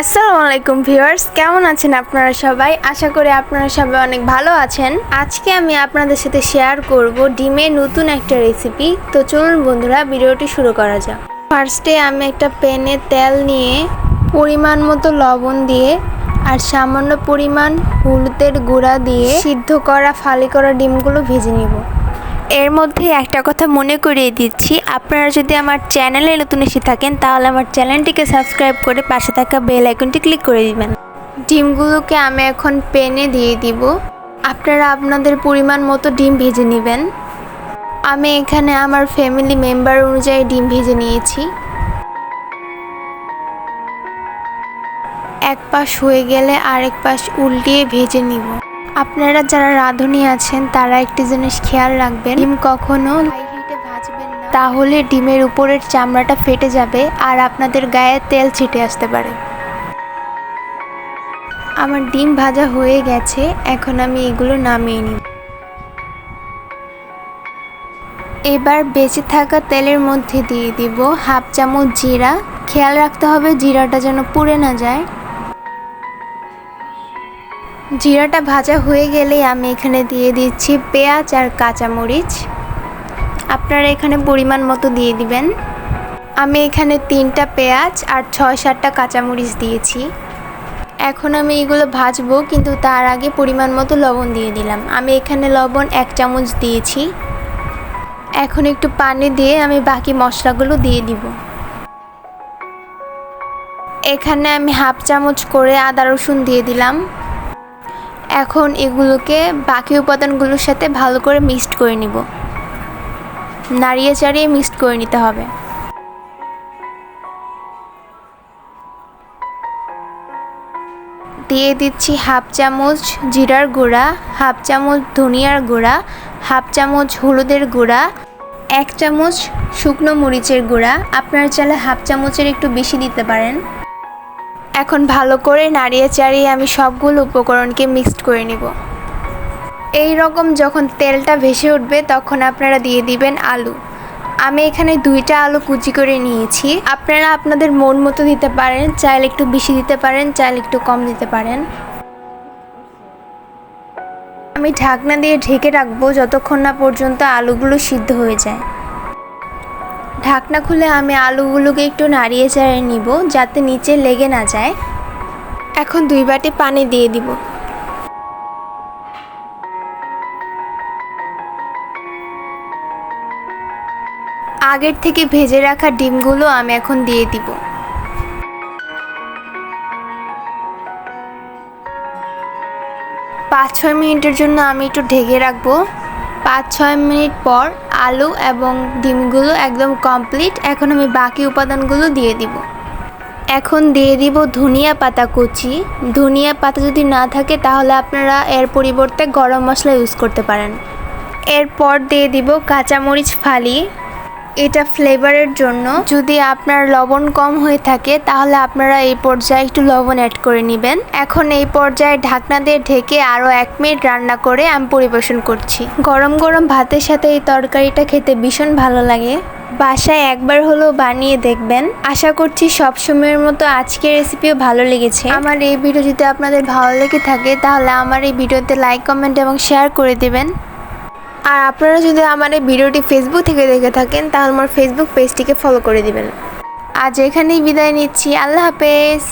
আসসালামু আলাইকুম ভিউয়ার্স, কেমন আছেন আপনারা সবাই? আশা করি আপনারা সবাই অনেক ভালো আছেন। আজকে আমি আপনাদের সাথে শেয়ার করব ডিমের নতুন একটা রেসিপি তো চলুন বন্ধুরা, ভিডিওটি শুরু করা যাক। ফার্স্টে আমি একটা প্যানে তেল নিয়ে পরিমাণ মতো লবণ দিয়ে আর সামান্য পরিমাণ হলুদের গুঁড়া দিয়ে সিদ্ধ করা, ফালি করা ডিমগুলো ভেজে নিব। এর মধ্যে একটা কথা মনে করিয়ে দিচ্ছি। আপনারা যদি আমার চ্যানেলে নতুন এসে থাকেন, তাহলে আমার চ্যানেলটিকে সাবস্ক্রাইব করে পাশে থাকা বেল আইকনটি ক্লিক করে দিবেন। ডিমগুলোকে আমি এখন পেনে দিয়ে দিব। আপনারা আপনাদের পরিমাণ মতো ডিম ভেজে নেবেন। আমি এখানে আমার ফ্যামিলি মেম্বার অনুযায়ী ডিম ভেজে নিয়েছি। এক পাশ হয়ে গেলে আরেক পাশ উল্টিয়ে ভেজে নিব। আপনারা যারা রাঁধুনি আছেন, তারা একটি জিনিস খেয়াল রাখবেন। ডিম কখনো ভাজবেন তাহলে ডিমের উপরের চামড়াটা ফেটে যাবে আর আপনাদের গায়ে তেল ছিটে আসতে পারে। আমার ডিম ভাজা হয়ে গেছে, এখন আমি এগুলো নামিয়ে নিব। এবার বেঁচে থাকা তেলের মধ্যে দিয়ে দিব হাফ চামচ জিরা। খেয়াল রাখতে হবে জিরাটা যেন পুড়ে না যায়। জিরাটা ভাজা হয়ে গেলে আমি এখানে দিয়ে দিচ্ছি পেঁয়াজ আর কাঁচামরিচ। আপনারা এখানে পরিমাণ মতো দিয়ে দিবেন। আমি এখানে তিনটা পেঁয়াজ আর ছয় সাতটা কাঁচামরিচ দিয়েছি। এখন আমি এগুলো ভাজবো, কিন্তু তার আগে পরিমাণ মতো লবণ দিয়ে দিলাম। আমি এখানে লবণ এক চামচ দিয়েছি। এখন একটু পানি দিয়ে আমি বাকি মশলাগুলো দিয়ে দিব। এখানে আমি হাফ চামচ করে আদা রসুন দিয়ে দিলাম। এখন এগুলোকে বাকি উপাদানগুলোর সাথে ভালো করে মিক্সড করে নিব। নাড়িয়ে চাড়িয়ে মিক্সড করে নিতে হবে। দিয়ে দিচ্ছি হাফ চামচ জিরার গুঁড়া, হাফ চামচ ধনিয়ার গুঁড়া, হাফ চামচ হলুদের গুঁড়া, এক চামচ শুকনো মরিচের গুঁড়া। আপনার চালে হাফ চামচের একটু বেশি দিতে পারেন। এখন ভালো করে নাড়িয়ে চাড়িয়ে আমি সবগুলো উপকরণকে মিক্সড করে নেব। এই রকম যখন তেলটা ভেসে উঠবে তখন আপনারা দিয়ে দিবেন আলু। আমি এখানে দুইটা আলু কুচি করে নিয়েছি। আপনারা আপনাদের মন মতো দিতে পারেন, চাইলে একটু বেশি দিতে পারেন, চাইলে একটু কম দিতে পারেন। আমি ঢাকনা দিয়ে ঢেকে রাখব যতক্ষণ না পর্যন্ত আলুগুলো সিদ্ধ হয়ে যায়। ঢাকনা খুলে আমি আলুগুলোকে একটু নাড়িয়ে চাড়িয়ে নিব যাতে নিচে লেগে না যায়। এখন দুই বাটি পানি দিয়ে দিব। আগের থেকে ভেজে রাখা ডিমগুলো আমি এখন দিয়ে দিব। পাঁচ ছয় মিনিটের জন্য আমি একটু ঢেকে রাখব। পাঁচ ছয় মিনিট পর আলু এবং ডিমগুলো একদম কমপ্লিট। এখন আমি বাকি উপাদানগুলো দিয়ে দিব। এখন দিয়ে দিব ধনিয়া পাতা কুচি। ধনিয়া পাতা যদি না থাকে তাহলে আপনারা এর পরিবর্তে গরম মশলা ইউজ করতে পারেন। এরপর দিয়ে দিব কাঁচামরিচ ফালি। এটা ফ্লেভারের জন্য। যদি আপনার লবণ কম হয়ে থাকে, তাহলে আপনারা এই পর্যায়ে একটু লবণ অ্যাড করে নেবেন। এখন এই পর্যায়ে ঢাকনা দিয়ে ঢেকে আরও এক মিনিট রান্না করে আমি পরিবেশন করছি। গরম গরম ভাতের সাথে এই তরকারিটা খেতে ভীষণ ভালো লাগে। বাসায় একবার হলেও বানিয়ে দেখবেন। আশা করছি সব সময়ের মতো আজকের রেসিপিও ভালো লেগেছে। আমার এই ভিডিও যদি আপনাদের ভালো লেগে থাকে, তাহলে আমার এই ভিডিওতে লাইক কমেন্ট এবং শেয়ার করে দেবেন। আর আপনারা যদি আমার এই ভিডিওটি ফেসবুক থেকে দেখে থাকেন, তাহলে আমার ফেসবুক পেজটিকে ফলো করে দিবেন। আজ এখানেই বিদায় নিচ্ছি। আল্লাহ হাফেজ।